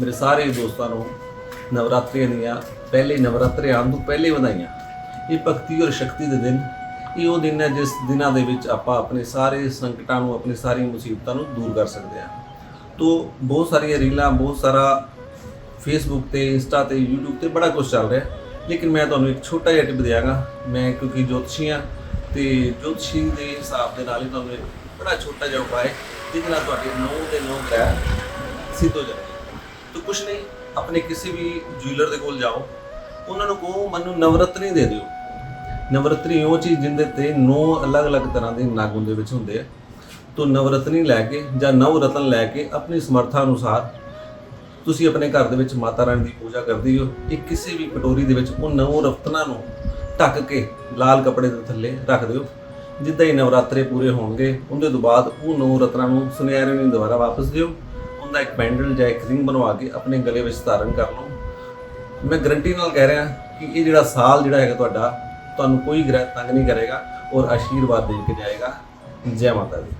ਮੇਰੇ ਸਾਰੇ ਦੋਸਤਾਂ ਨੂੰ ਨਵਰਾਤਰੀਆਂ ਦੀਆਂ, ਪਹਿਲੇ ਨਵਰਾਤਰੇ ਆਉਣ ਤੋਂ ਪਹਿਲੇ ਵਧਾਈਆਂ। ਇਹ ਭਗਤੀ ਔਰ ਸ਼ਕਤੀ ਦੇ ਦਿਨ। ਇਹ ਉਹ ਦਿਨ ਹੈ ਜਿਸ ਦਿਨਾਂ ਦੇ ਵਿੱਚ ਆਪਾਂ ਆਪਣੇ ਸਾਰੇ ਸੰਕਟਾਂ ਨੂੰ, ਆਪਣੀ ਸਾਰੀਆਂ ਮੁਸੀਬਤਾਂ ਨੂੰ ਦੂਰ ਕਰ ਸਕਦੇ ਹਾਂ। ਤੋ ਬਹੁਤ ਸਾਰੀਆਂ ਰੀਲਾਂ, ਬਹੁਤ ਸਾਰਾ ਫੇਸਬੁੱਕ ਤੇ ਇੰਸਟਾ ਤੇ, YouTube ਤੇ ਬੜਾ ਕੁਝ ਚੱਲ ਰਿਹਾ ਲੇਕਿਨ ਮੈਂ ਤੁਹਾਨੂੰ ਇੱਕ ਛੋਟਾ ਜਿਹਾ ਟਿਪ ਦਿਆਂਗਾ। ਮੈਂ ਕਿਉਂਕਿ ਜੋਤਸ਼ੀ ਹਾਂ ਤੇ ਜੋਤਸ਼ੀ ਦੇ ਹਿਸਾਬ ਦੇ ਨਾਲ ਹੀ ਤੁਹਾਨੂੰ ਇੱਕ ਬੜਾ ਛੋਟਾ ਜਿਹਾ ਉਪਾਅ ਜਿਹਦੇ ਨਾਲ ਤੁਹਾਡੇ ਨੌ ਦੇ ਨੌ ਗ੍ਰਹਿ ਸਿੱਧ ਹੋ ਜਾਣਗੇ। ਤਾਂ ਕੁਛ ਨਹੀਂ, ਆਪਣੇ ਕਿਸੇ ਵੀ ਜੁਐਲਰ ਦੇ ਕੋਲ ਜਾਓ, ਉਹਨਾਂ ਨੂੰ ਕਹੋ, ਮੈਨੂੰ ਨਵਰਤਨੀ ਦੇ ਦਿਓ। ਨਵਰਤਨੀ ਉਹ ਚੀਜ਼ ਜਿੰਦੇ ਤੇ ਨੌ ਅਲੱਗ-ਅਲੱਗ ਤਰ੍ਹਾਂ ਦੇ ਨਗ ਦੇ ਵਿੱਚ ਹੁੰਦੇ ਆ। ਤੋਂ ਨਵਰਤਨੀ ਲੈ ਕੇ ਜਾਂ ਨਵ ਰਤਨ ਲੈ ਕੇ ਆਪਣੀ ਸਮਰੱਥਾ ਅਨੁਸਾਰ ਤੁਸੀਂ ਆਪਣੇ ਘਰ ਦੇ ਵਿੱਚ ਮਾਤਾ ਰਾਣੀ ਦੀ ਪੂਜਾ ਕਰਦੇ ਹੋ। ਇਹ ਕਿਸੇ ਵੀ ਕਟੋਰੀ ਦੇ ਵਿੱਚ ਉਹ ਨੌ ਰਤਨਾਂ ਨੂੰ ਢੱਕ ਕੇ ਲਾਲ ਕੱਪੜੇ ਦੇ ਥੱਲੇ ਰੱਖ ਦਿਓ। ਜਿੱਦਾਂ ਹੀ ਨਵਰਾਤਰੇ ਪੂਰੇ ਹੋਣਗੇ, ਉਹਦੇ ਤੋਂ ਬਾਅਦ ਉਹ ਨੌ ਰਤਨਾਂ ਨੂੰ ਸੁਨਿਆਰੇ ਨੂੰ ਦੁਬਾਰਾ ਵਾਪਸ ਦਿਓ। ਉਹਦਾ ਇੱਕ ਪੈਂਡਲ ਜਾਂ ਇੱਕ ਰਿੰਗ ਬਣਵਾ ਕੇ ਆਪਣੇ ਗਲੇ ਵਿੱਚ ਧਾਰਨ ਕਰ ਲਓ। ਮੈਂ ਗਰੰਟੀ ਨਾਲ ਕਹਿ ਰਿਹਾ ਕਿ ਇਹ ਜਿਹੜਾ ਸਾਲ ਜਿਹੜਾ ਹੈਗਾ ਤੁਹਾਡਾ, ਤੁਹਾਨੂੰ ਕੋਈ ਗ੍ਰਹਿ ਤੰਗ ਨਹੀਂ ਕਰੇਗਾ ਔਰ ਆਸ਼ੀਰਵਾਦ ਦੇ ਕੇ ਜਾਏਗਾ। ਜੈ ਮਾਤਾ ਦੀ।